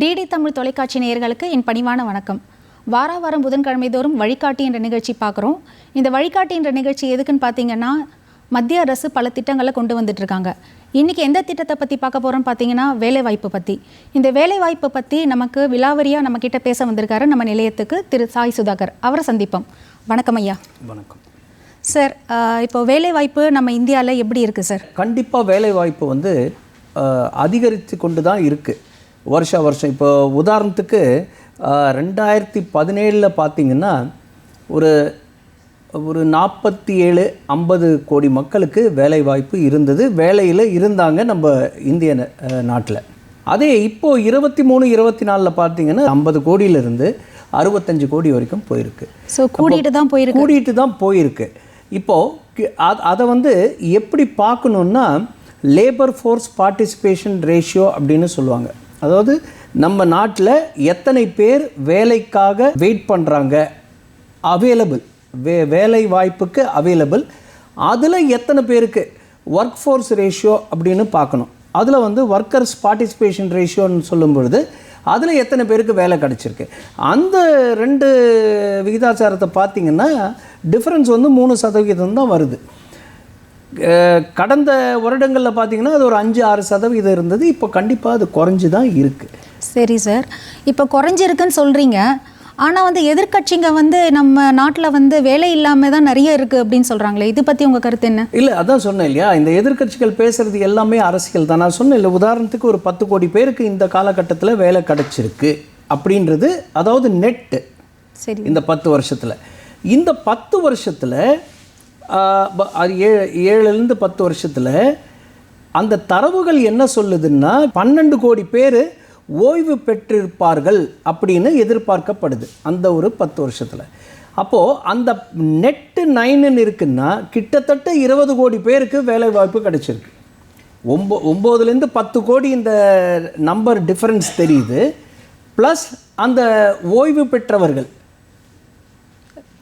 DD Tamil தொலைக்காட்சி நேயர்களுக்கு என் பணிவான வணக்கம். வார வாரம் புதன்கிழமை தோறும் வழிகாட்டி என்ற நிகழ்ச்சி பார்க்குறோம். இந்த வழிகாட்டி என்ற நிகழ்ச்சி எதுக்குன்னு பார்த்தீங்கன்னா மத்திய அரசு பல திட்டங்களை கொண்டு வந்துட்டு இருக்காங்க இன்றைக்கி எந்த திட்டத்தை பற்றி பார்க்க போகிறோம்னு பார்த்தீங்கன்னா வேலைவாய்ப்பு பற்றி இந்த வேலைவாய்ப்பை பற்றி நமக்கு விலாவரியாக நம்ம கிட்ட பேச வந்திருக்காரு நம்ம நிலையத்துக்கு திரு சாய் சுதாகர். அவரை சந்திப்போம். வணக்கம் ஐயா. வணக்கம். சார் இப்போ வேலைவாய்ப்பு நம்ம இந்தியாவில் எப்படி இருக்குது சார்? கண்டிப்பாக வேலைவாய்ப்பு வந்து அதிகரித்து கொண்டு தான் இருக்குது வருஷா வருஷம். இப்போ உதாரணத்துக்கு ரெண்டாயிரத்தி பதினேழில் பார்த்தீங்கன்னா ஒரு ஒரு நாற்பத்தி ஏழு ஐம்பது கோடி மக்களுக்கு வேலைவாய்ப்பு இருந்தது. வேலையில் இருந்தாங்க நம்ம இந்திய நாட்டில். அதே இப்போது இருபத்தி மூணு இருபத்தி நாலில் பார்த்தீங்கன்னா ஐம்பது கோடியிலிருந்து அறுபத்தஞ்சு கோடி வரைக்கும் போயிருக்கு. ஸோ கூட்டிகிட்டு தான் போயிருக்கு. கூட்டிகிட்டு தான் போயிருக்கு. இப்போது அதை வந்து எப்படி பார்க்கணுன்னா லேபர் ஃபோர்ஸ் பார்ட்டிசிபேஷன் ரேஷியோ அப்படின்னு சொல்லுவாங்க. அதாவது நம்ம நாட்டில் எத்தனை பேர் வேலைக்காக வெயிட் பண்ணுறாங்க அவைலபிள் வே வேலை வாய்ப்புக்கு அவைலபிள் அதில் எத்தனை பேருக்கு? ஒர்க் ஃபோர்ஸ் ரேஷியோ அப்படின்னு பார்க்கணும். அதில் வந்து ஒர்க்கர்ஸ் பார்ட்டிசிபேஷன் ரேஷியோன்னு சொல்லும் பொழுது அதில் எத்தனை பேருக்கு வேலை கிடச்சிருக்கு? அந்த ரெண்டு விகிதாச்சாரத்தை பார்த்திங்கன்னா டிஃப்ரென்ஸ் வந்து மூணு சதவீதம் தான் வருது. கடந்த வருடங்களில் பார்த்தீங்கன்னா அது ஒரு அஞ்சு ஆறு சதவிகிதம் இருந்தது. இப்போ கண்டிப்பாக அது குறைஞ்சி தான் இருக்குது சரி சார். இப்போ குறைஞ்சிருக்குன்னு சொல்கிறீங்க ஆனால் வந்து எதிர்க்கட்சிங்க வந்து நம்ம நாட்டில் வந்து வேலை இல்லாமல் தான் நிறைய இருக்குது அப்படின்னு சொல்கிறாங்களே இது பற்றி உங்கள் கருத்து என்ன? இல்லை அதான் சொன்னேன் இல்லையா? இந்த எதிர்க்கட்சிகள் பேசுறது எல்லாமே அரசியல் தான். நான் சொன்னேன் இல்லை உதாரணத்துக்கு ஒரு பத்து கோடி பேருக்கு இந்த காலகட்டத்தில் வேலை கிடைச்சிருக்கு அப்படின்றது அதாவது நெட்டு சரி. இந்த பத்து வருஷத்தில். இந்த பத்து வருஷத்தில் ஏழு ஏழுலேருந்து பத்து வருஷத்தில் அந்த தரவுகள் என்ன சொல்லுதுன்னா பன்னெண்டு கோடி பேர் ஓய்வு பெற்றிருப்பார்கள் அப்படின்னு எதிர்பார்க்கப்படுது அந்த ஒரு பத்து வருஷத்தில். அப்போது அந்த நெட்டு நைனுன்னு இருக்குன்னா கிட்டத்தட்ட இருபது கோடி பேருக்கு வேலை வாய்ப்பு கிடைச்சிருக்கு. ஒம்போ ஒம்போதுலேருந்து பத்து கோடி இந்த நம்பர் டிஃப்ரென்ஸ் தெரியுது. ப்ளஸ் அந்த ஓய்வு பெற்றவர்கள்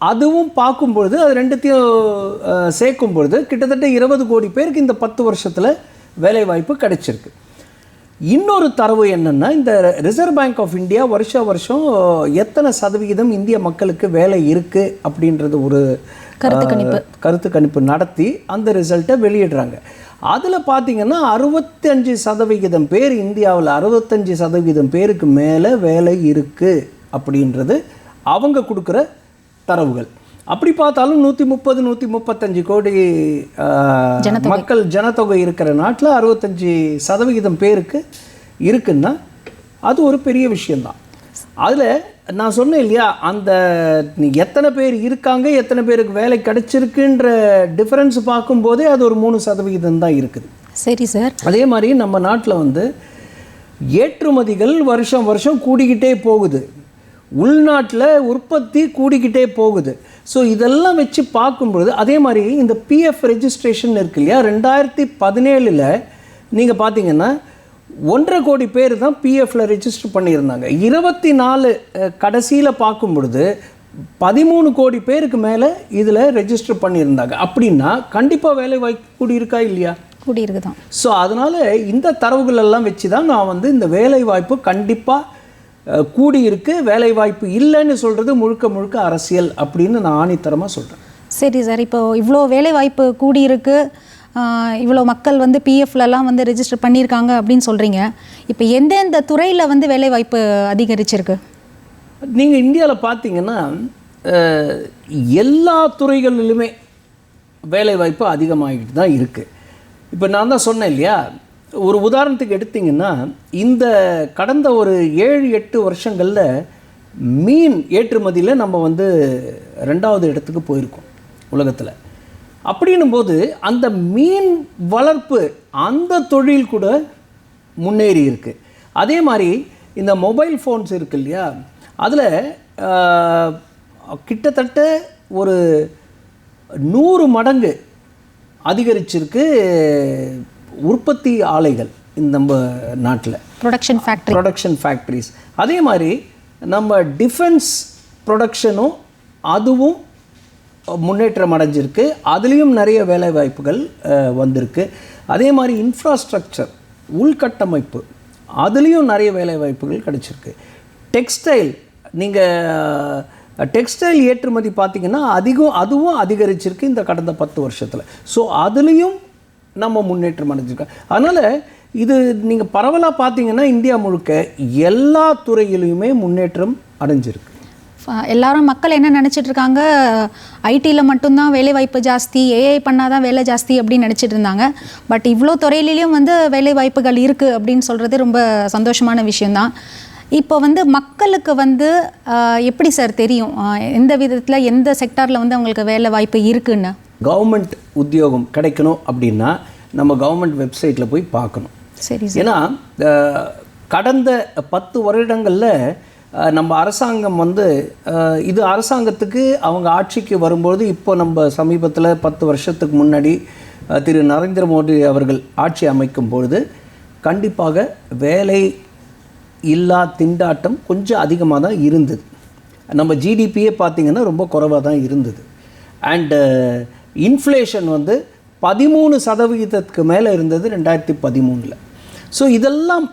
அதுவும் பார்க்கும் பொழுது அது ரெண்டுத்தையும் சேர்க்கும் பொழுது கிட்டத்தட்ட இருபது கோடி பேருக்கு இந்த பத்து வருஷத்தில் வேலைவாய்ப்பு கிடைச்சிருக்கு இன்னொரு தரவு என்னன்னா இந்த ரிசர்வ் பேங்க் ஆஃப் இந்தியா வருஷ வருஷம் எத்தனை சதவிகிதம் இந்திய மக்களுக்கு வேலை இருக்குது அப்படின்றது ஒரு கருத்து கணிப்பு. கருத்து கணிப்பு நடத்தி அந்த ரிசல்ட்டை வெளியிடுறாங்க அதில் பார்த்தீங்கன்னா அறுபத்தஞ்சு சதவிகிதம் பேர் இந்தியாவில் அறுபத்தஞ்சு சதவிகிதம் பேருக்கு மேலே வேலை இருக்குது அப்படின்றது அவங்க கொடுக்குற தரவுகள். அப்படி பார்த்தாலும் நூற்றி முப்பது நூற்றி முப்பத்தஞ்சு கோடி மக்கள் ஜனத்தொகை இருக்கிற நாட்டில் அறுபத்தஞ்சு சதவிகிதம் பேருக்கு இருக்குன்னா அது ஒரு பெரிய விஷயம்தான். அதில் நான் சொன்னேன் இல்லையா அந்த எத்தனை பேர் இருக்காங்க எத்தனை பேருக்கு வேலை கிடைச்சிருக்குன்ற டிஃபரன்ஸ் பார்க்கும்போதே அது ஒரு மூணு சதவிகிதம் தான் இருக்குது. சரி சார். அதே மாதிரி நம்ம நாட்டில் வந்து ஏற்றுமதிகள் வருஷம் வருஷம் கூடிக்கிட்டே போகுது. உள்நாட்டில் உற்பத்தி கூடிக்கிட்டே போகுது. ஸோ இதெல்லாம் வச்சு பார்க்கும்பொழுது அதே மாதிரி இந்த பிஎஃப் ரெஜிஸ்ட்ரேஷன் இருக்கு இல்லையா? ரெண்டாயிரத்தி பதினேழில் நீங்கள் பார்த்தீங்கன்னா ஒன்றரை கோடி பேர் தான் பிஎஃப்ல ரெஜிஸ்டர் பண்ணியிருந்தாங்க. இருபத்தி நாலு கடைசியில் பார்க்கும் பொழுது பதிமூணு கோடி பேருக்கு மேலே இதில் ரெஜிஸ்டர் பண்ணியிருந்தாங்க. அப்படின்னா கண்டிப்பாக வேலை வாய்ப்பு கூடியிருக்கா இல்லையா? கூடியிருக்கு தான் ஸோ அதனால் இந்த தரவுகள் எல்லாம் வச்சு தான் நான் வந்து இந்த வேலை வாய்ப்பு கண்டிப்பாக கூடி இருக்கு வேலை வாய்ப்பு இல்லைன்னு சொல்கிறது முழுக்க முழுக்க அரசியல் அப்படின்னு நான் ஆணித்தரமாக சொல்கிறேன் சரி சார் இப்போ இவ்வளோ வேலை வாய்ப்பு கூடியிருக்கு இவ்வளோ மக்கள் வந்து பிஎஃப்லலாம் வந்து ரெஜிஸ்டர் பண்ணியிருக்காங்க அப்படின்னு சொல்கிறீங்க இப்போ எந்தெந்த துறையில் வந்து வேலை வாய்ப்பு அதிகரிச்சிருக்கு நீங்கள் இந்தியாவில் பார்த்தீங்கன்னா எல்லா துறைகளிலுமே வேலை வாய்ப்பு அதிகமாகிட்டு தான் இருக்குது இப்போ நான் தான் சொன்னேன் இல்லையா ஒரு உதாரணத்துக்கு எடுத்தீங்கன்னா இந்த கடந்த ஒரு ஏழு எட்டு வருஷங்களில் மீன் ஏற்றுமதியில் நம்ம வந்து ரெண்டாவது இடத்துக்கு போயிருக்கோம் உலகத்தில். அப்படின்னும் போது அந்த மீன் வளர்ப்பு அந்த தொழில் கூட முன்னேறி இருக்குது அதே மாதிரி இந்த மொபைல் ஃபோன்ஸ் இருக்கு இல்லையா? அதில் கிட்டத்தட்ட ஒரு நூறு மடங்கு அதிகரிச்சிருக்கு உற்பத்தி ஆலைகள் இந்த நம்ம நாட்டில். ப்ரொடக்ஷன் ஃபேக்ட்ரி ப்ரொடக்ஷன் ஃபேக்ட்ரிஸ் அதே மாதிரி நம்ம டிஃபென்ஸ் ப்ரொடக்ஷனும் அதுவும் முன்னேற்றம் அடைஞ்சிருக்கு. அதுலேயும் நிறைய வேலை வாய்ப்புகள் வந்திருக்கு. அதே மாதிரி இன்ஃப்ராஸ்ட்ரக்சர் உள்கட்டமைப்பு அதுலேயும் நிறைய வேலை வாய்ப்புகள் கிடைச்சிருக்கு. டெக்ஸ்டைல் நீங்கள் டெக்ஸ்டைல் ஏற்றுமதி பார்த்தீங்கன்னா அதிகம் அதுவும் அதிகரிச்சிருக்கு இந்த கடந்த பத்து வருஷத்தில். ஸோ அதுலேயும் நம்ம முன்னேற்றம் அடைஞ்சிருக்கோம். அதனால் இது நீங்கள் பரவலாக பார்த்தீங்கன்னா இந்தியா முழுக்க எல்லா துறையிலையுமே முன்னேற்றம் அடைஞ்சிருக்கு. எல்லாரும் மக்கள் என்ன நினச்சிட்டு இருக்காங்க? ஐடியில் மட்டும்தான் வேலை வாய்ப்பு ஜாஸ்தி ஏஐ பண்ணால் தான் வேலை ஜாஸ்தி அப்படின்னு நினச்சிட்டு இருந்தாங்க. பட் இவ்வளோ துறையிலையும் வந்து வேலை வாய்ப்புகள் இருக்குது அப்படின்னு சொல்கிறது ரொம்ப சந்தோஷமான விஷயந்தான் இப்போ வந்து மக்களுக்கு வந்து எப்படி சார் தெரியும்? எந்த விதத்தில் எந்த செக்டாரில் வந்து அவங்களுக்கு வேலை வாய்ப்பு இருக்குன்னு? கவர்மெண்ட் உத்தியோகம் கிடைக்கணும் அப்படின்னா நம்ம கவர்மெண்ட் வெப்சைட்டில் போய் பார்க்கணும். சரி ஏன்னா கடந்த பத்து வருடங்களில் நம்ம அரசாங்கம் வந்து இது அரசாங்கத்துக்கு அவங்க ஆட்சிக்கு வரும்போது இப்போ நம்ம சமீபத்தில் பத்து வருஷத்துக்கு முன்னாடி திரு நரேந்திர மோடி அவர்கள் ஆட்சி அமைக்கும் பொழுது கண்டிப்பாக வேலை இல்லா திண்டாட்டம் கொஞ்சம் அதிகமாக தான் இருந்தது. நம்ம ஜிடிபியே பார்த்தீங்கன்னா ரொம்ப குறைவாக தான் இருந்தது. அண்டு இன்ஃப்ளேஷன் வந்து பதிமூணு சதவிகிதத்துக்கு மேலே இருந்தது ரெண்டாயிரத்தி பதிமூணில். ஸோ இதெல்லாம்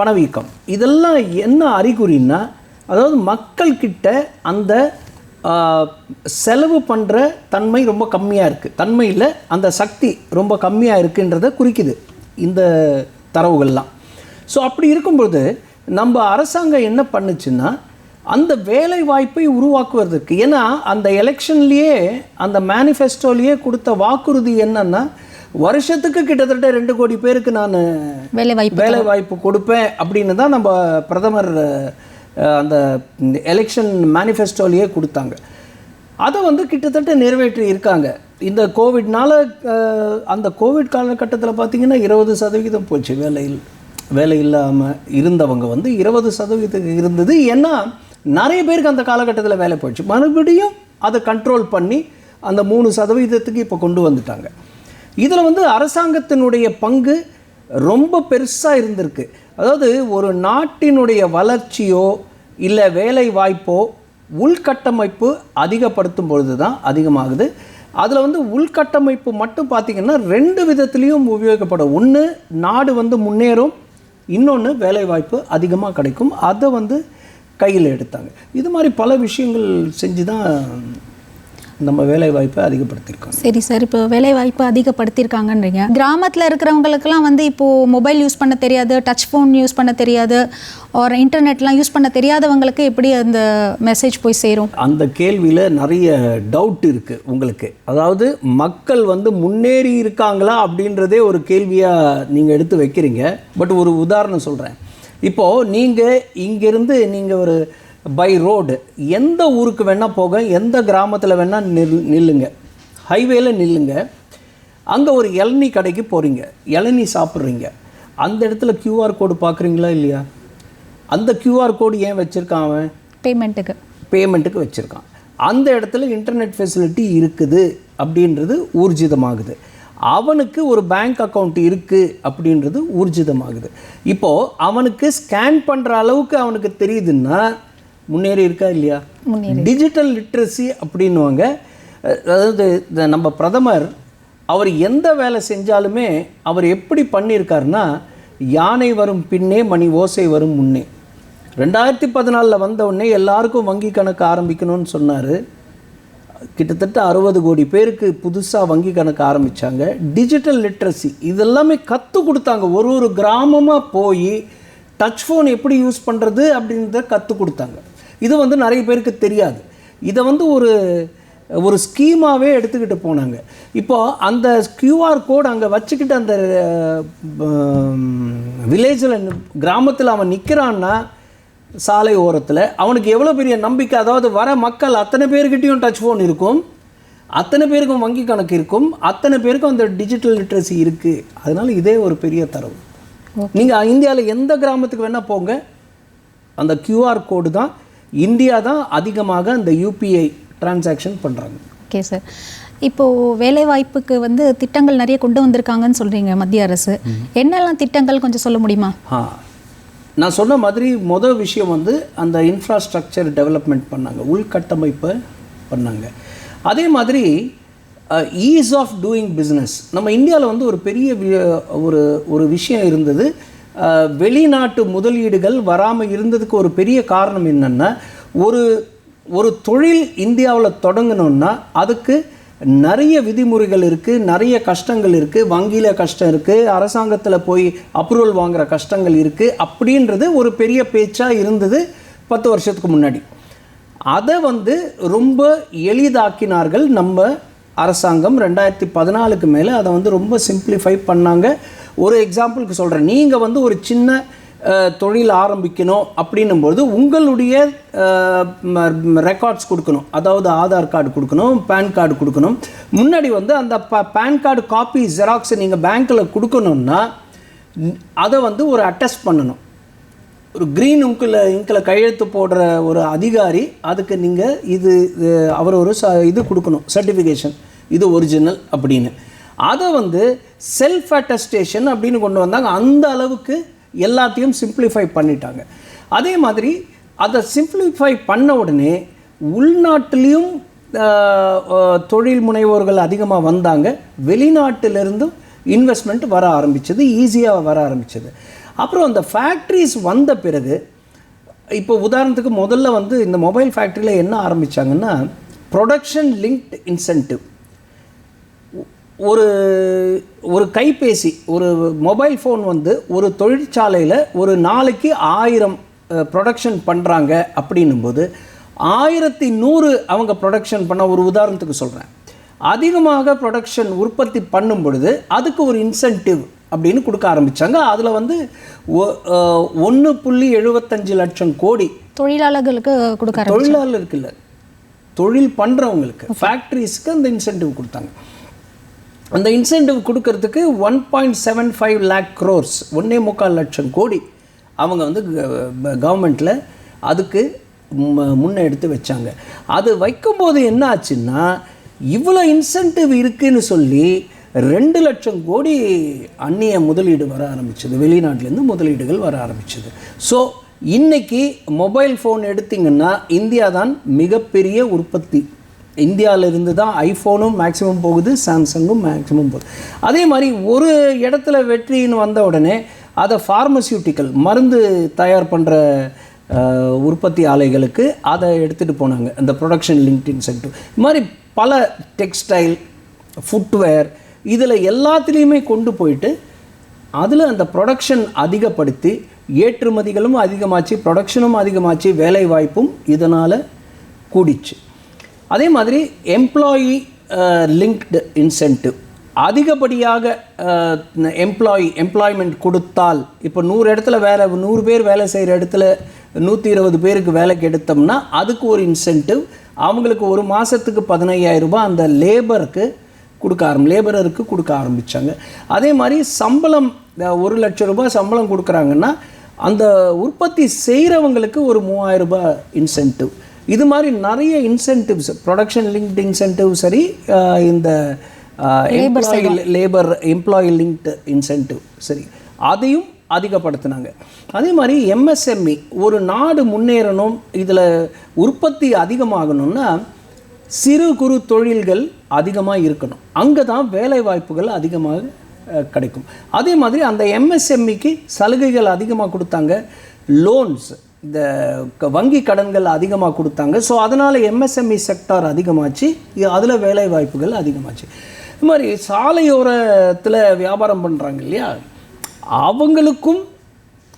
பணவீக்கம். இதெல்லாம் என்ன அறிகுறின்னா அதாவது மக்கள்கிட்ட அந்த செலவு பண்ணுற தன்மை ரொம்ப கம்மியாக இருக்குது தன்மையில் அந்த சக்தி ரொம்ப கம்மியாக இருக்குன்றதை குறிக்குது இந்த தரவுகள்லாம். ஸோ அப்படி இருக்கும்பொழுது நம்ம அரசாங்கம் என்ன பண்ணுச்சுன்னா அந்த வேலை வாய்ப்பை உருவாக்குவதற்கு. ஏன்னா அந்த எலெக்ஷன்லேயே அந்த மேனிஃபெஸ்டோலேயே கொடுத்த வாக்குறுதி என்னன்னா வருஷத்துக்கு கிட்டத்தட்ட ரெண்டு கோடி பேருக்கு நான் வேலை வாய்ப்பு வேலை வாய்ப்பு கொடுப்பேன் அப்படின்னு தான் நம்ம பிரதமர் அந்த எலெக்ஷன் மேனிஃபெஸ்டோலேயே கொடுத்தாங்க. அதை வந்து கிட்டத்தட்ட நிறைவேற்றி இருக்காங்க. இந்த கோவிட்னால அந்த கோவிட் காலகட்டத்தில் பார்த்தீங்கன்னா இருபது சதவிகிதம் போச்சு. வேலையில் வேலை இல்லாமல் இருந்தவங்க வந்து இருபது சதவீதத்துக்கு இருந்தது. ஏன்னா நிறைய பேருக்கு அந்த காலகட்டத்தில் வேலை போயிடுச்சு. மறுபடியும் அதை கண்ட்ரோல் பண்ணி அந்த மூணு சதவீதத்துக்கு இப்போ கொண்டு வந்துட்டாங்க. இதில் வந்து அரசாங்கத்தினுடைய பங்கு ரொம்ப பெருசாக இருந்திருக்கு. அதாவது ஒரு நாட்டினுடைய வளர்ச்சியோ இல்லை வேலை வாய்ப்போ உள்கட்டமைப்பு அதிகப்படுத்தும் பொழுது தான் அதிகமாகுது. அதில் வந்து உள்கட்டமைப்பு மட்டும் பார்த்திங்கன்னா ரெண்டு விதத்துலேயும் உபயோகப்படும். ஒன்று நாடு வந்து முன்னேறும் இன்னொன்று வேலைவாய்ப்பு அதிகமாக கிடைக்கும். அதை வந்து கையில் எடுத்தாங்க. இது மாதிரி பல விஷயங்கள் செஞ்சு தான் நம்ம வேலைவாய்ப்பை அதிகப்படுத்தியிருக்கோம். சரி சார் இப்போ வேலை வாய்ப்பு அதிகப்படுத்தியிருக்காங்கன்றீங்க. கிராமத்தில் இருக்கிறவங்களுக்குலாம் வந்து இப்போது மொபைல் யூஸ் பண்ண தெரியாது டச் ஃபோன் யூஸ் பண்ண தெரியாது ஒரு இன்டர்நெட்லாம் யூஸ் பண்ண தெரியாதவங்களுக்கு எப்படி அந்த மெசேஜ் போய் சேரும்? அந்த கேள்வியில் நிறைய டவுட் இருக்குது உங்களுக்கு. அதாவது மக்கள் வந்து முன்னேறி இருக்காங்களா அப்படின்றதே ஒரு கேள்வியாக நீங்கள் எடுத்து வைக்கிறீங்க. பட் ஒரு உதாரணம் சொல்கிறேன் இப்போது நீங்கள் இங்கேருந்து நீங்கள் ஒரு பை ரோடு எந்த ஊருக்கு வேணால் போக எந்த கிராமத்தில் வேணால் நில் நில்லுங்க. ஹைவேல நில்லுங்க. அங்கே ஒரு இளநீ கடைக்கு போகிறீங்க இளநீ சாப்பிட்றீங்க. அந்த இடத்துல கியூஆர் கோடு பார்க்குறீங்களா இல்லையா? அந்த கியூஆர் கோடு ஏன் வச்சுருக்கான் அவன்? பேமெண்ட்டுக்கு பேமெண்ட்டுக்கு வச்சுருக்கான். அந்த இடத்துல இன்டர்நெட் ஃபெசிலிட்டி இருக்குது அப்படின்றது ஊர்ஜிதமாகுது. அவனுக்கு ஒரு பேங்க் அக்கவுண்ட் இருக்குது அப்படின்றது ஊர்ஜிதமாகுது. இப்போது அவனுக்கு ஸ்கேன் பண்ணுற அளவுக்கு அவனுக்கு தெரியுதுன்னா முன்னேறி இருக்கா இல்லையா? டிஜிட்டல் லிட்ரஸி அப்படின்னுவாங்க. அஹ் அதாவது நம்ம பிரதமர் அவர் எந்த வேலை செஞ்சாலுமே அவர் எப்படி பண்ணியிருக்காருன்னா யானை வரும் பின்னே மணி ஓசை வரும் முன்னே. ரெண்டாயிரத்தி பதினாலில் வந்த உடனே எல்லாருக்கும் வங்கி கணக்கு ஆரம்பிக்கணும்னு சொன்னார். கிட்டத்தட்ட அறுபது கோடி பேருக்கு புதுசாக வங்கி கணக்கு ஆரம்பித்தாங்க டிஜிட்டல் லிட்ரஸி இதெல்லாமே கற்றுக் கொடுத்தாங்க. ஒரு ஒரு கிராமமாக போய் டச் ஃபோன் எப்படி யூஸ் பண்ணுறது அப்படின்றத கற்றுக் கொடுத்தாங்க. இது வந்து நிறைய பேருக்கு தெரியாது. இதை வந்து ஒரு ஒரு ஸ்கீமாகவே எடுத்துக்கிட்டு போனாங்க. இப்போ அந்த கியூஆர் கோடு அங்கே வச்சுக்கிட்டு அந்த வில்லேஜில் கிராமத்தில் அவன் நிற்கிறான்னா சாலை ஓரத்தில் அவனுக்கு எவ்வளோ பெரிய நம்பிக்கை? அதாவது வர மக்கள் அத்தனை பேர்கிட்டயும் டச் ஃபோன் இருக்கும். அத்தனை பேருக்கும் வங்கி கணக்கு இருக்கும். அத்தனை பேருக்கும் அந்த டிஜிட்டல் லிட்ரஸி இருக்குது அதனால இதே ஒரு பெரிய தரவு. நீங்கள் இந்தியாவில் எந்த கிராமத்துக்கு வேணால் போங்க. அந்த கியூஆர் கோடு தான் இந்தியா தான் அதிகமாக அந்த யூபிஐ டிரான்சாக்ஷன் பண்ணுறாங்க ஓகே சார் இப்போது வேலை வாய்ப்புக்கு வந்து திட்டங்கள் நிறைய கொண்டு வந்திருக்காங்கன்னு சொல்கிறீங்க மத்திய அரசு. என்னெல்லாம் திட்டங்கள் கொஞ்சம் சொல்ல முடியுமா? ஆ நான் சொன்ன மாதிரி மொதல் விஷயம் வந்து அந்த இன்ஃப்ராஸ்ட்ரக்சர் டெவலப்மெண்ட் பண்ணாங்க உள்கட்டமைப்பை பண்ணாங்க. அதே மாதிரி ஈஸ் ஆஃப் டூயிங் பிஸ்னஸ் நம்ம இந்தியாவில் வந்து ஒரு பெரிய வி- ஒரு ஒரு விஷயம் இருந்தது. வெளிநாட்டு முதலீடுகள் வராமல் இருந்ததுக்கு ஒரு பெரிய காரணம் என்னென்னா ஒரு ஒரு தொழில் இந்தியாவில் தொடங்கணுன்னா அதுக்கு நிறைய விதிமுறைகள் இருக்குது நிறைய கஷ்டங்கள் இருக்குது வங்கியில் கஷ்டம் இருக்குது அரசாங்கத்தில் போய் அப்ரூவல் வாங்குகிற கஷ்டங்கள் இருக்குது அப்படின்றது ஒரு பெரிய பேச்சாக இருந்தது பத்து வருஷத்துக்கு முன்னாடி. அதை வந்து ரொம்ப எளிதாக்கினார்கள் நம்ம அரசாங்கம். ரெண்டாயிரத்தி பதினாலுக்கு மேலே அதை வந்து ரொம்ப சிம்பிளிஃபை பண்ணாங்க. ஒரு எக்ஸாம்பிளுக்கு சொல்கிறேன் நீங்கள் வந்து ஒரு சின்ன தொழில் ஆரம்பிக்கணும் அப்படின்னும்போது உங்களுடைய ரெக்கார்ட்ஸ் கொடுக்கணும். அதாவது ஆதார் கார்டு கொடுக்கணும் பேன் கார்டு கொடுக்கணும். முன்னாடி வந்து அந்த ப பேன் கார்டு காப்பி ஜெராக்ஸை நீங்கள் பேங்க்கில் கொடுக்கணுன்னா அதை வந்து ஒரு அட்டஸ்ட் பண்ணணும். ஒரு க்ரீன் இங்கில் இங்கில் கையெழுத்து போடுற ஒரு அதிகாரி அதுக்கு நீங்கள் இது இது அவர் ஒரு ச இது கொடுக்கணும் சர்டிஃபிகேஷன் இது ஒரிஜினல் அப்படின்னு. அதை வந்து செல்ஃப் அட்டஸ்டேஷன் அப்படின்னு கொண்டு வந்தாங்க. அந்த அளவுக்கு எல்லாத்தையும் சிம்பிளிஃபை பண்ணிட்டாங்க. அதே மாதிரி அதை சிம்பிளிஃபை பண்ண உடனே உள்நாட்டிலையும் தொழில் முனைவோர்கள் அதிகமாக வந்தாங்க. வெளிநாட்டிலிருந்தும் இன்வெஸ்ட்மெண்ட் வர ஆரம்பித்தது ஈஸியாக வர ஆரம்பித்தது அப்புறம் அந்த ஃபேக்ட்ரிஸ் வந்த பிறகு இப்போ உதாரணத்துக்கு முதல்ல வந்து இந்த மொபைல் ஃபேக்ட்ரியில் என்ன ஆரம்பிச்சாங்கன்னா ப்ரொடக்ஷன் லிங்க்ட் இன்சென்டிவ் ஒரு ஒரு கைபேசி ஒரு மொபைல் ஃபோன் வந்து ஒரு தொழிற்சாலையில் ஒரு நாளைக்கு ஆயிரம் ப்ரொடக்ஷன் பண்ணுறாங்க அப்படின்னும்போது ஆயிரத்தி நூறு அவங்க ப்ரொடக்ஷன் பண்ண ஒரு உதாரணத்துக்கு சொல்கிறேன் அதிகமாக ப்ரொடக்ஷன் உற்பத்தி பண்ணும் பொழுது அதுக்கு ஒரு இன்சென்டிவ் அப்படின்னு கொடுக்க ஆரம்பித்தாங்க அதில் வந்து ஒன்று புள்ளி எழுபத்தஞ்சு லட்சம் கோடி தொழிலாளர்களுக்கு கொடுக்க தொழிலாளருக்கு இல்லை தொழில் பண்ணுறவங்களுக்கு ஃபேக்ட்ரிஸ்க்கு அந்த இன்சென்டிவ் கொடுத்தாங்க. அந்த இன்சென்டிவ் கொடுக்கறதுக்கு one point seven five lakh crores ஒன்றே முக்கால் லட்சம் கோடி அவங்க வந்து கவர்மெண்ட்டில் அதுக்கு முன்னே எடுத்து வச்சாங்க. அது வைக்கும்போது என்ன ஆச்சுன்னா இவ்வளோ இன்சென்டிவ் இருக்குதுன்னு சொல்லி ரெண்டு லட்சம் கோடி அந்நிய முதலீடு வர ஆரம்பிச்சது. வெளிநாட்டிலேருந்து முதலீடுகள் வர ஆரம்பிச்சது. ஸோ இன்றைக்கி மொபைல் ஃபோன் எடுத்தீங்கன்னா இந்தியா தான் மிகப்பெரிய உற்பத்தி இந்தியாவிலிருந்து தான் ஐஃபோனும் மேக்ஸிமம் போகுது சாம்சங்கும் மேக்ஸிமம் போகுது. அதே மாதிரி ஒரு இடத்துல வெற்றின்னு வந்த உடனே அதை ஃபார்மசியூட்டிக்கல் மருந்து தயார் பண்ணுற உற்பத்தி ஆலைகளுக்கு அதை எடுத்துகிட்டு போனாங்க. அந்த ப்ரொடக்ஷன் லிங்க்ட் இன்சென்டிவ் இது மாதிரி பல டெக்ஸ்டைல் ஃபுட்வேர் இதில் எல்லாத்துலேயுமே கொண்டு போயிட்டு அதில் அந்த ப்ரொடக்ஷன் அதிகப்படுத்தி ஏற்றுமதிகளும் அதிகமாச்சு ப்ரொடக்ஷனும் அதிகமாச்சு வேலைவாய்ப்பும் இதனால் கூடிச்சு. அதே மாதிரி எம்ப்ளாயி லிங்க்டு இன்சென்டிவ் அதிகப்படியாக uh, எம்ப்ளாயி எம்ப்ளாய்மெண்ட் கொடுத்தால் இப்போ நூறு இடத்துல வேலை நூறு பேர் வேலை செய்கிற இடத்துல நூற்றி இருபது பேருக்கு வேலைக்கு எடுத்தோம்னா அதுக்கு ஒரு இன்சென்டிவ் அவங்களுக்கு ஒரு மாதத்துக்கு பதினையாயிரரூபா ரூபாய் அந்த லேபருக்கு கொடுக்க ஆரம்பி லேபரருக்கு கொடுக்க ஆரம்பித்தாங்க அதே மாதிரி சம்பளம் ஒரு லட்சம் ரூபாய் சம்பளம் கொடுக்குறாங்கன்னா அந்த உற்பத்தி செய்கிறவங்களுக்கு ஒரு மூவாயிரம் ரூபாய் இன்சென்டிவ் இது மாதிரி நிறைய இன்சென்டிவ்ஸ் ப்ரொடக்ஷன் லிங்க்டு இன்சென்டிவ் சரி இந்த employee labour employee linked incentive சரி அதையும் அதிகப்படுத்தினாங்க. அதே மாதிரி எம்எஸ்எம்இ ஒரு நாடு முன்னேறணும் இதில் உற்பத்தி அதிகமாகணும்னா சிறு குறு தொழில்கள் அதிகமாக இருக்கணும். அங்கே தான் வேலை வாய்ப்புகள் அதிகமாக கிடைக்கும். அதே மாதிரி அந்த எம்எஸ்எம்இக்கு சலுகைகள் அதிகமாக கொடுத்தாங்க லோன்ஸ் இந்த க- வங்கி கடன்கள் அதிகமாக கொடுத்தாங்க. ஸோ அதனால் எம்எஸ்எம்இ செக்டார் அதிகமாச்சு. அதில் வேலை வாய்ப்புகள் அதிகமாச்சு. இது மாதிரி சாலையோரத்தில் வியாபாரம் பண்ணுறாங்க இல்லையா? அவங்களுக்கும்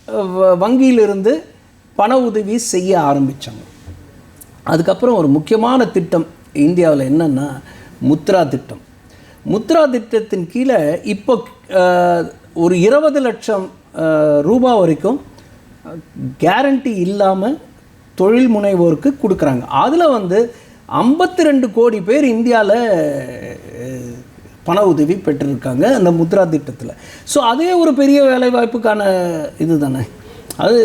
வ- வங்கியிலிருந்து பண உதவி செய்ய ஆரம்பித்தாங்க அதுக்கப்புறம் ஒரு முக்கியமான திட்டம் இந்தியாவில் என்னென்னா முத்ரா திட்டம். முத்ரா திட்டத்தின் கீழே இப்போ ஒரு இருபது லட்சம் ரூபா வரைக்கும் கேரண்டி இல்லாமல் தொழில் முனைவோருக்கு கொடுக்குறாங்க. அதில் வந்து ஐம்பத்தி ரெண்டு கோடி பேர் இந்தியாவில் பண உதவி பெற்றிருக்காங்க அந்த முத்ரா திட்டத்தில். ஸோ அதே ஒரு பெரிய வேலைவாய்ப்புக்கான இது தானே அது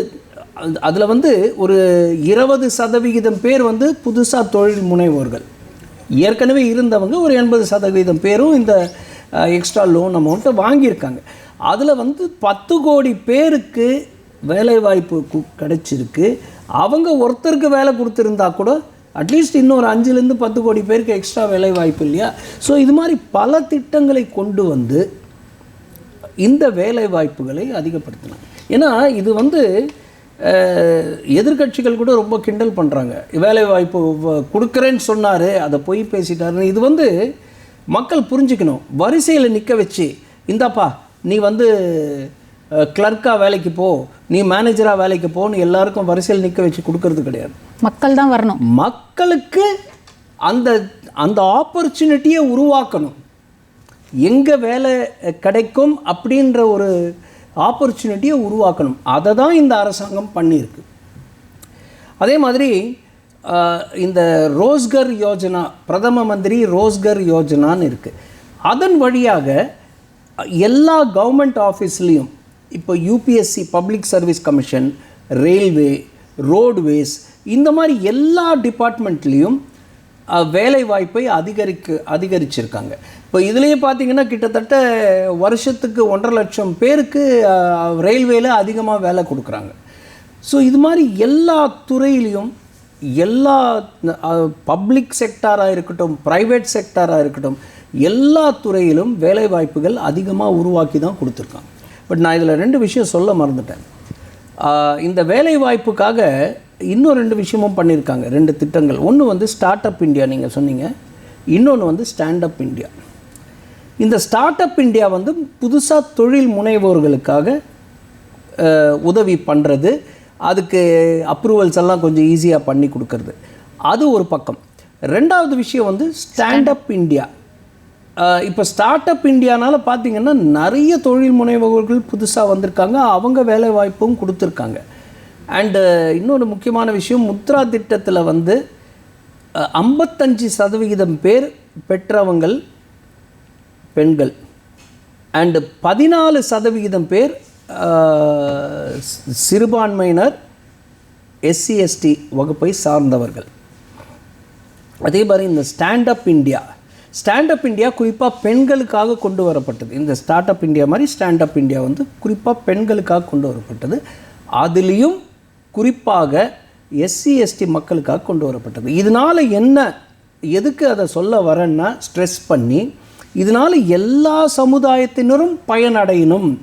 அதில் வந்து ஒரு இருபது சதவிகிதம் பேர் வந்து புதுசாக தொழில் முனைவோர்கள். ஏற்கனவே இருந்தவங்க ஒரு எண்பது சதவீதம் பேரும் இந்த எக்ஸ்ட்ரா லோன் அமௌண்ட்டை வாங்கியிருக்காங்க. அதில் வந்து பத்து கோடி பேருக்கு வேலைவாய்ப்பு கு- கிடைச்சிருக்கு. அவங்க ஒருத்தருக்கு வேலை கொடுத்துருந்தா கூட அட்லீஸ்ட் இன்னொரு அஞ்சுலேருந்து பத்து கோடி பேருக்கு எக்ஸ்ட்ரா வேலை வாய்ப்பு இல்லையா? ஸோ இது மாதிரி பல திட்டங்களை கொண்டு வந்து இந்த வேலை வாய்ப்புகளை அதிகப்படுத்தலாம். ஏன்னா இது வந்து எதிர்கட்சிகள் எதிர்க்கட்சிகள் கூட ரொம்ப கிண்டல் பண்ணுறாங்க வேலை வாய்ப்பு கொடுக்குறேன்னு சொன்னார் அதை பொய் பேசிட்டாருன்னு. இது வந்து மக்கள் புரிஞ்சுக்கணும். வரிசையில் நிற்க வச்சு இந்தாப்பா நீ வந்து கிளர்க்காக வேலைக்கு போ நீ மேனேஜராக வேலைக்கு போன்னு எல்லாருக்கும் வரிசையில் நிற்க வச்சு கொடுக்கறது கிடையாது. மக்கள் தான் வரணும். மக்களுக்கு அந்த அந்த ஆப்பர்ச்சுனிட்டியை உருவாக்கணும். எங்கே வேலை கிடைக்கும் அப்படின்ற ஒரு ஆப்பர்ச்சுனிட்டியை உருவாக்கணும். அதை தான் இந்த அரசாங்கம் பண்ணியிருக்கு. அதே மாதிரி இந்த ரோஸ்கர் யோஜனா பிரதம மந்திரி ரோஸ்கர் யோஜனான்னு இருக்குது அதன் வழியாக எல்லா கவர்மெண்ட் ஆஃபீஸ்லேயும் இப்போ UPSC public service commission railway roadways இந்த மாதிரி எல்லா டிபார்ட்மெண்ட்லேயும் வேலை வாய்ப்பை அதிகரிக்க அதிகரிச்சிருக்காங்க. இப்போ இதுலேயே பார்த்தீங்கன்னா கிட்டத்தட்ட வருஷத்துக்கு ஒன்றரை லட்சம் பேருக்கு ரயில்வேல அதிகமாக வேலை கொடுக்குறாங்க. ஸோ இது மாதிரி எல்லா துறையிலையும் எல்லா பப்ளிக் செக்டாராக இருக்கட்டும் ப்ரைவேட் செக்டாராக இருக்கட்டும் எல்லா துறையிலும் வேலைவாய்ப்புகள் அதிகமாக உருவாக்கி தான் கொடுத்துருக்காங்க. பட் நான் இதில் ரெண்டு விஷயம் சொல்ல மறந்துட்டேன். இந்த வேலை வாய்ப்புக்காக இன்னும் ரெண்டு விஷயமும் பண்ணியிருக்காங்க ரெண்டு திட்டங்கள். ஒன்று வந்து ஸ்டார்ட் அப் இந்தியா நீங்கள் சொன்னீங்க. இன்னொன்று வந்து ஸ்டாண்ட் அப் இந்தியா இந்த ஸ்டார்ட் அப் இந்தியா வந்து புதுசாக தொழில் முனைவோர்களுக்காக உதவி பண்ணுறது அதுக்கு அப்ரூவல்ஸ் எல்லாம் கொஞ்சம் ஈஸியாக பண்ணி கொடுக்கறது. அது ஒரு பக்கம். ரெண்டாவது விஷயம் வந்து ஸ்டாண்ட் அப் இந்தியா இப்போ ஸ்டார்ட் அப் இந்தியானால் பார்த்தீங்கன்னா நிறைய தொழில் முனைவோர்கள் புதுசாக வந்திருக்காங்க. அவங்க வேலை வாய்ப்பும் கொடுத்துருக்காங்க. அண்டு இன்னொரு முக்கியமான விஷயம் முத்ரா திட்டத்தில் வந்து ஐம்பத்தஞ்சு சதவிகிதம் பேர் பெற்றவங்கள் பெண்கள். அண்டு பதினாலு சதவிகிதம் பேர் சிறுபான்மையினர் எஸ்சி எஸ்டி வகுப்பை சார்ந்தவர்கள். அதே மாதிரி இந்த stand up India stand up India குறிப்பாக பெண்களுக்காக கொண்டு வரப்பட்டது. இந்த ஸ்டார்ட் அப் இந்தியா மாதிரி ஸ்டாண்ட் அப் இந்தியா வந்து குறிப்பாக பெண்களுக்காக கொண்டு வரப்பட்டது. அதுலேயும் குறிப்பாக எஸ்சி எஸ்டி மக்களுக்காக கொண்டு வரப்பட்டது. இதனால் என்ன எதுக்கு அதை சொல்ல வரேன்னா ஸ்ட்ரெஸ் பண்ணி இதனால் எல்லா சமுதாயத்தினரும் பயனடையணும்.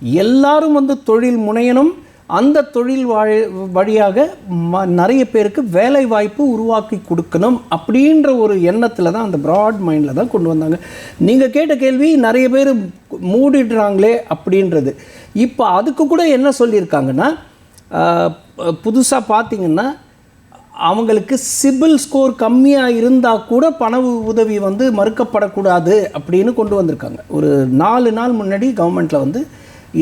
எல்லாரும் வந்து தொழில் முனையணும். அந்த தொழில் வழியாக ம நிறைய பேருக்கு வேலை வாய்ப்பு உருவாக்கி கொடுக்கணும் அப்படின்ற ஒரு எண்ணத்தில் தான் அந்த ப்ராட் மைண்டில் தான் கொண்டு வந்தாங்க. நீங்கள் கேட்ட கேள்வி நிறைய பேர் மூடிடுறாங்களே அப்படின்றது. இப்போ அதுக்கு கூட என்ன சொல்லியிருக்காங்கன்னா புதுசாக பார்த்தீங்கன்னா அவங்களுக்கு சிபில் ஸ்கோர் கம்மியாக இருந்தால் கூட பண உதவி வந்து மறுக்கப்படக்கூடாது அப்படின்னு கொண்டு வந்திருக்காங்க. ஒரு நாலு நாள் முன்னாடி கவர்மெண்ட்டில் வந்து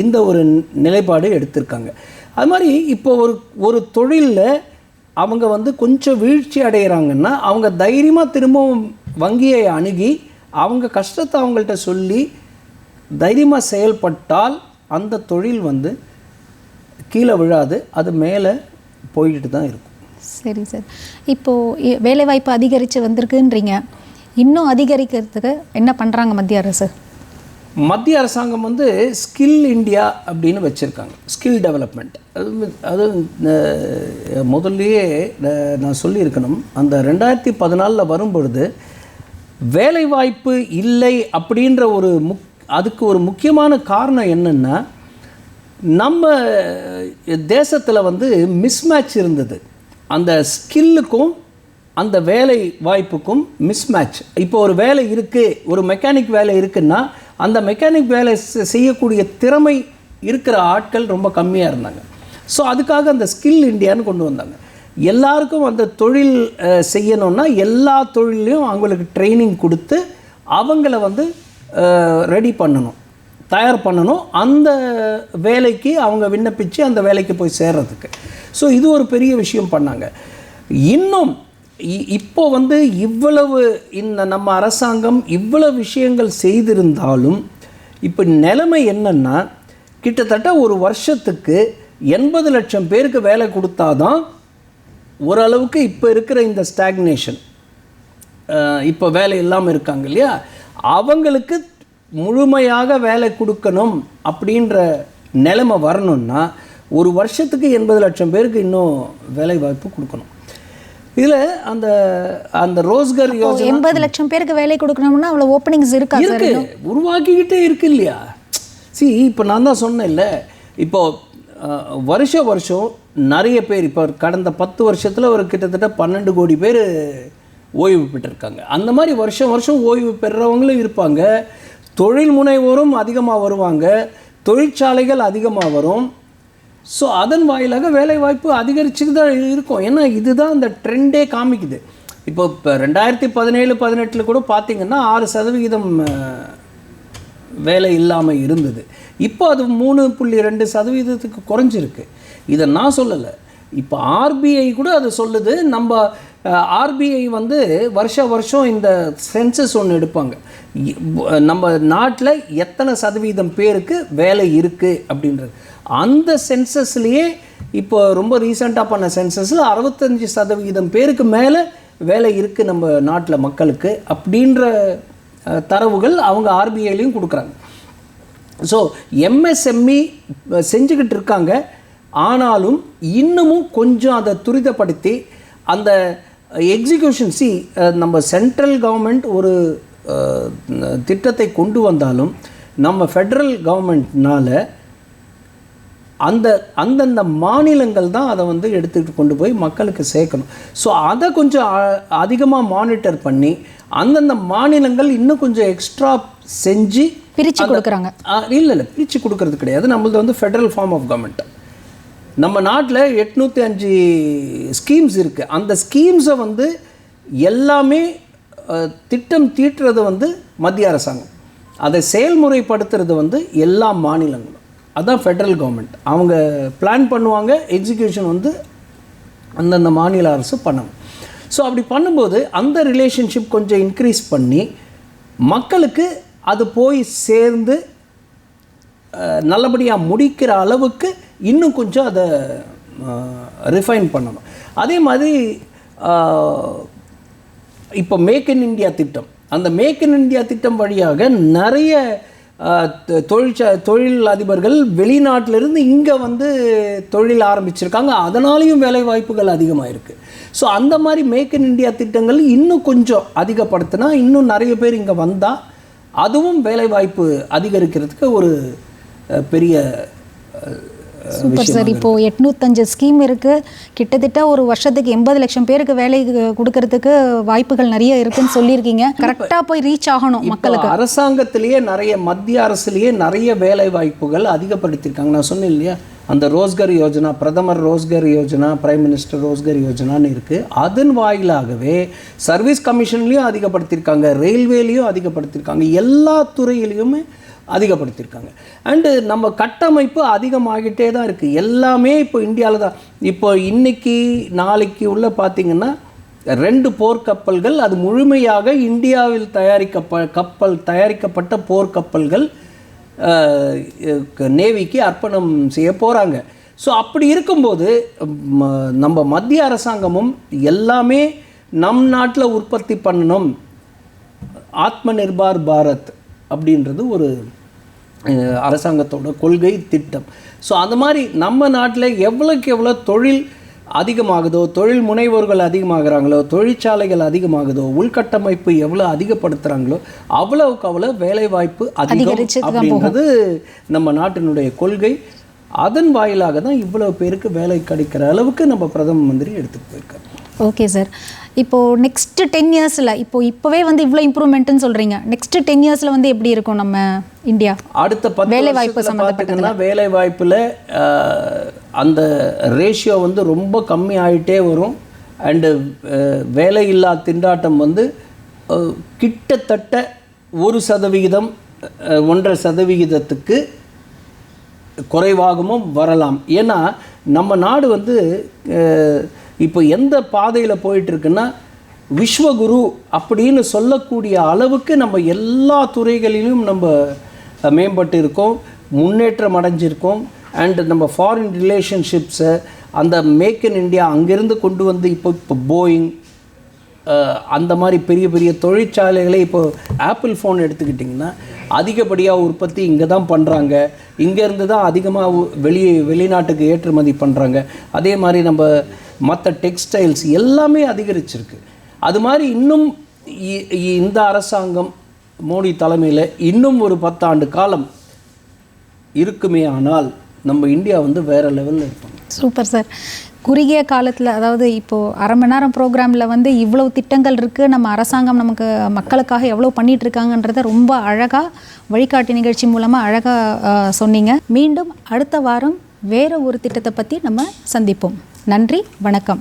இந்த ஒரு நிலைப்பாடு எடுத்திருக்காங்க. அது மாதிரி இப்போ ஒரு ஒரு தொழிலில் அவங்க வந்து கொஞ்சம் வீழ்ச்சி அடைகிறாங்கன்னா அவங்க தைரியமாக திரும்பவும் வங்கியை அணுகி அவங்க கஷ்டத்தை அவங்கள்ட்ட சொல்லி தைரியமாக செயல்பட்டால் அந்த தொழில் வந்து கீழே விழாது அது மேலே போய்கிட்டு தான் இருக்கும். சரி சார். இப்போது வேலைவாய்ப்பு அதிகரித்து வந்திருக்குன்றீங்க. இன்னும் அதிகரிக்கிறதுக்கு என்ன பண்ணுறாங்க மத்திய அரசு? மத்திய அரசாங்கம் வந்து ஸ்கில் இந்தியா அப்படின்னு வச்சுருக்காங்க. Skill development. அது அது முதல்லையே நான் சொல்லியிருக்கணும். அந்த ரெண்டாயிரத்தி பதினாலில் வரும்பொழுது வேலைவாய்ப்பு இல்லை அப்படின்ற ஒரு முக் அதுக்கு ஒரு முக்கியமான காரணம் என்னென்னா நம்ம தேசத்தில் வந்து மிஸ்மேட்ச் இருந்தது. அந்த ஸ்கில்லுக்கும் அந்த வேலை வாய்ப்புக்கும் மிஸ்மேட்ச் இப்போ ஒரு வேலை இருக்குது ஒரு மெக்கானிக் வேலை இருக்குன்னா அந்த மெக்கானிக் வேலை செய்யக்கூடிய திறமை இருக்கிற ஆட்கள் ரொம்ப கம்மியாக இருந்தாங்க. ஸோ அதுக்காக அந்த ஸ்கில் இண்டியான்னு கொண்டு வந்தாங்க. எல்லாருக்கும் அந்த தொழில் செய்யணும்னா எல்லா தொழிலையும் அவங்களுக்கு ட்ரைனிங் கொடுத்து அவங்கள வந்து ரெடி பண்ணணும். தயார் பண்ணணும். அந்த வேலைக்கு அவங்க விண்ணப்பித்து அந்த வேலைக்கு போய் சேர்றதுக்கு. ஸோ இது ஒரு பெரிய விஷயம் பண்ணாங்க. இன்னும் இப்போ வந்து இவ்வளவு இந்த நம்ம அரசாங்கம் இவ்வளவு விஷயங்கள் செய்திருந்தாலும் இப்போ நிலைமை என்னென்னா கிட்டத்தட்ட ஒரு வருஷத்துக்கு எண்பது லட்சம் பேருக்கு வேலை கொடுத்தாதான் ஓரளவுக்கு இப்போ இருக்கிற இந்த ஸ்டாக்னேஷன். இப்போ வேலை இல்லாமல் இருக்காங்க இல்லையா? அவங்களுக்கு முழுமையாக வேலை கொடுக்கணும் அப்படின்ற நிலைமை வரணும்னா ஒரு வருஷத்துக்கு எண்பது லட்சம் பேருக்கு இன்னும் வேலை வாய்ப்பு கொடுக்கணும். இதில் அந்த அந்த ரோஸ்கர் யோஜனா எண்பது லட்சம் பேருக்கு வேலை கொடுக்கணும்னா அவ்வளோ ஓப்பனிங்ஸ் இருக்கா இருக்கு. உருவாக்கிக்கிட்டே இருக்கு இல்லையா? சி இப்போ நான் தான் சொன்னேன்ல இப்போ வருஷ வருஷம் நிறைய பேர் இப்போ கடந்த பத்து வருஷத்தில் ஒரு கிட்டத்தட்ட பன்னெண்டு கோடி பேர் ஓய்வு பெற்றிருக்காங்க. அந்த மாதிரி வருஷம் வருஷம் ஓய்வு பெறுறவங்களும் இருப்பாங்க. தொழில் முனைவோரும் அதிகமாக வருவாங்க. தொழிற்சாலைகள் அதிகமாக வரும். ஸோ அதன் வாயிலாக வேலைவாய்ப்பு அதிகரிச்சுட்டு தான் இருக்கும். ஏன்னா இதுதான் அந்த ட்ரெண்டே காமிக்குது. இப்போ இப்போ ரெண்டாயிரத்தி பதினேழு பதினெட்டில் கூட பார்த்தீங்கன்னா ஆறு சதவிகிதம் வேலை இல்லாமல் இருந்தது. இப்போ அது மூணு புள்ளி ரெண்டு சதவீதத்துக்கு குறைஞ்சிருக்கு. இதை நான் சொல்லலை. இப்போ ஆர்பிஐ கூட அதை சொல்லுது. நம்ம ஆர்பிஐ வந்து வருஷ வருஷம் இந்த சென்சஸ் ஒன்று எடுப்பாங்க. நம்ம நாட்டில் எத்தனை சதவீதம் பேருக்கு வேலை இருக்குது அப்படின்றது. அந்த சென்சஸ்லேயே இப்போ ரொம்ப ரீசெண்டாக பண்ண சென்சஸில் அறுபத்தஞ்சு சதவீதம் பேருக்கு மேலே வேலை இருக்குது நம்ம நாட்டில் மக்களுக்கு அப்படின்ற தரவுகள் அவங்க ஆர்பிஐலையும் கொடுக்குறாங்க. ஸோ எம்எஸ்எம்இ செஞ்சுக்கிட்டு இருக்காங்க. ஆனாலும் இன்னமும் கொஞ்சம் அதை துரிதப்படுத்தி அந்த எக்ஸிக்யூஷன் சி நம்ம சென்ட்ரல் கவர்மெண்ட் ஒரு அஹ், திட்டத்தை கொண்டு வந்தாலும் நம்ம ஃபெடரல் கவர்மெண்ட்னால அந்த அந்தந்த மாநிலங்கள் தான் அதை வந்து எடுத்துகிட்டு கொண்டு போய் மக்களுக்கு சேர்க்கணும். ஸோ அதை கொஞ்சம் அதிகமாக மானிட்டர் பண்ணி அந்தந்த மாநிலங்கள் இன்னும் கொஞ்சம் எக்ஸ்ட்ரா செஞ்சு பிரிச்சு கொடுக்குறாங்க. இல்லை இல்லை பிரித்து கொடுக்கறது கிடையாது. நம்மளது வந்து ஃபெடரல் ஃபார்ம் ஆஃப் கவர்மெண்ட் நம்ம நாட்டில் எட்நூற்றி அஞ்சு ஸ்கீம்ஸ் இருக்குது அந்த ஸ்கீம்ஸை வந்து எல்லாமே திட்டம் தீட்டுறது வந்து மத்திய அரசாங்கம். அதை செயல்முறைப்படுத்துறது வந்து எல்லா மாநிலங்களும். அதுதான் ஃபெடரல் கவர்மெண்ட் அவங்க பிளான் பண்ணுவாங்க எக்ஸிக்யூஷன் வந்து அந்தந்த மாநில அரசு பண்ணணும். ஸோ அப்படி பண்ணும்போது அந்த ரிலேஷன்ஷிப் கொஞ்சம் இன்க்ரீஸ் பண்ணி மக்களுக்கு அது போய் சேர்ந்து நல்லபடியாக முடிக்கிற அளவுக்கு இன்னும் கொஞ்சம் அதை ரிஃபைன் பண்ணணும். அதே மாதிரி இப்போ மேக் இன் இந்தியா திட்டம். அந்த மேக் இன் இந்தியா திட்டம் வழியாக நிறைய தொழிற்ச தொழில் அதிபர்கள் வெளிநாட்டிலிருந்து இங்கே வந்து தொழில் ஆரம்பிச்சிருக்காங்க. அதனாலேயும் வேலை வாய்ப்புகள் அதிகமாக இருக்குது ஸோ அந்த மாதிரி மேக் இன் இந்தியா திட்டங்கள் இன்னும் கொஞ்சம் அதிகப்படுத்தினா இன்னும் நிறைய பேர் இங்கே வந்தால் அதுவும் வேலைவாய்ப்பு அதிகரிக்கிறதுக்கு ஒரு பெரிய சூப்பர் சார் இப்போ எட்நூத்தஞ்சு ஸ்கீம் இருக்கு. கிட்டத்தட்ட ஒரு வருஷத்துக்கு எண்பது லட்சம் பேருக்கு வேலை கொடுக்கறதுக்கு வாய்ப்புகள் நிறைய இருக்குன்னு சொல்லியிருக்கீங்க. கரெக்டாக போய் ரீச் ஆகணும் மக்களுக்கு. அரசாங்கத்திலேயே நிறைய மத்திய அரசுலேயே நிறைய வேலை வாய்ப்புகள் அதிகப்படுத்தியிருக்காங்க. நான் சொன்னேன் இல்லையா? அந்த ரோஸ்கர் யோஜனா பிரதமர் ரோஸ்கர் யோஜனா பிரைம் மினிஸ்டர் ரோஸ்கர் யோஜனான்னு இருக்குது அதன் வாயிலாகவே சர்வீஸ் கமிஷன்லேயும் அதிகப்படுத்தியிருக்காங்க. ரயில்வேலையும் அதிகப்படுத்தியிருக்காங்க. எல்லா துறையிலையுமே அதிகப்படுத்தியிருக்காங்க. அண்டு நம்ம கட்டமைப்பு அதிகமாகிட்டே தான் இருக்குது எல்லாமே இப்போ இந்தியாவில் தான். இப்போ இன்றைக்கி நாளைக்கு உள்ள பார்த்தீங்கன்னா ரெண்டு போர்க்கப்பல்கள் அது முழுமையாக இந்தியாவில் தயாரிக்கப்ப கப்பல் தயாரிக்கப்பட்ட போர்க்கப்பல்கள் நேவிக்கு அர்ப்பணம் செய்ய போகிறாங்க ஸோ அப்படி இருக்கும்போது ம, நம்ம மத்திய அரசாங்கமும் எல்லாமே நம் நாட்டில் உற்பத்தி பண்ணணும். ஆத்ம நிர்பார் பாரத் அப்படின்றது ஒரு அரசாங்கத்தோட கொள்கை திட்டம். ஸோ அந்த மாதிரி நம்ம நாட்டில் எவ்வளோக்கு எவ்வளோ தொழில் அதிகமாகுதோ தொழில் முனைவோர்கள் அதிகமாகிறாங்களோ தொழிற்சாலைகள் அதிகமாகுதோ உள்கட்டமைப்பு எவ்வளோ அதிகப்படுத்துகிறாங்களோ அவ்வளவுக்கு அவ்வளோ வேலைவாய்ப்பு அதிகம் அப்படின்றது நம்ம நாட்டினுடைய கொள்கை. அதன் வாயிலாக தான் இவ்வளவு பேருக்கு வேலை கிடைக்கிற அளவுக்கு நம்ம பிரதம மந்திரி எடுத்துகிட்டு போயிருக்காரு. ஓகே சார் இப்போ நெக்ஸ்ட் டென் இயர்ஸில் இப்போ இப்போவே வந்து இவ்வளோ இம்ப்ரூவ்மெண்ட்னு சொல்கிறீங்க நெக்ஸ்ட் டென் இயர்ஸில் வந்து எப்படி இருக்கும் நம்ம இந்தியா அடுத்த பத்து வேலை வாய்ப்பு பார்த்தீங்கன்னா வேலை வாய்ப்பில் அந்த ரேஷியோ வந்து ரொம்ப கம்மி ஆயிட்டே வரும். அண்டு வேலையில்லா திண்டாட்டம் வந்து கிட்டத்தட்ட ஒரு சதவிகிதம் ஒன்றரை சதவிகிதத்துக்கு குறைவாகவும் வரலாம். ஏன்னா நம்ம நாடு வந்து இப்போ எந்த பாதையில் போயிட்டுருக்குன்னா விஸ்வகுரு அப்படின்னு சொல்லக்கூடிய அளவுக்கு நம்ம எல்லா துறைகளிலும் நம்ம மேம்பட்டு இருக்கோம் முன்னேற்றம் அடைஞ்சிருக்கோம் அண்ட் நம்ம ஃபாரின் ரிலேஷன்ஷிப்ஸை அந்த மேக் இன் இண்டியா அங்கேருந்து கொண்டு வந்து இப்போ இப்போ போயிங் அந்த மாதிரி பெரிய பெரிய தொழிற்சாலைகளை இப்போ ஆப்பிள் ஃபோன் எடுத்துக்கிட்டிங்கன்னா அதிகப்படியாக உற்பத்தி இங்கே தான் பண்ணுறாங்க இங்கேருந்து தான் அதிகமாக வெளி வெளிநாட்டுக்கு ஏற்றுமதி பண்ணுறாங்க அதே மாதிரி நம்ம மற்ற டெக்ஸ்டைல்ஸ் எல்லாமே அதிகரிச்சிருக்கு. அது மாதிரி இன்னும் இ- இந்த அரசாங்கம் மோடி தலைமையில் இன்னும் ஒரு பத்தாண்டு காலம் இருக்குமே ஆனால் நம்ம இந்தியா வந்து வேறு லெவலில் இருப்பாங்க. சூப்பர் சார் குறுகிய காலத்தில் அதாவது இப்போது அரை மணி நேரம் ப்ரோக்ராமில் வந்து இவ்வளோ திட்டங்கள் இருக்குது நம்ம அரசாங்கம் நமக்கு மக்களுக்காக எவ்வளோ பண்ணிட்டுருக்காங்கன்றத ரொம்ப அழகாக வழிகாட்டி நிகழ்ச்சி மூலமாக அழகாக சொன்னீங்க. மீண்டும் அடுத்த வாரம் வேறு ஒரு திட்டத்தை பற்றி நம்ம சந்திப்போம். நன்றி வணக்கம்.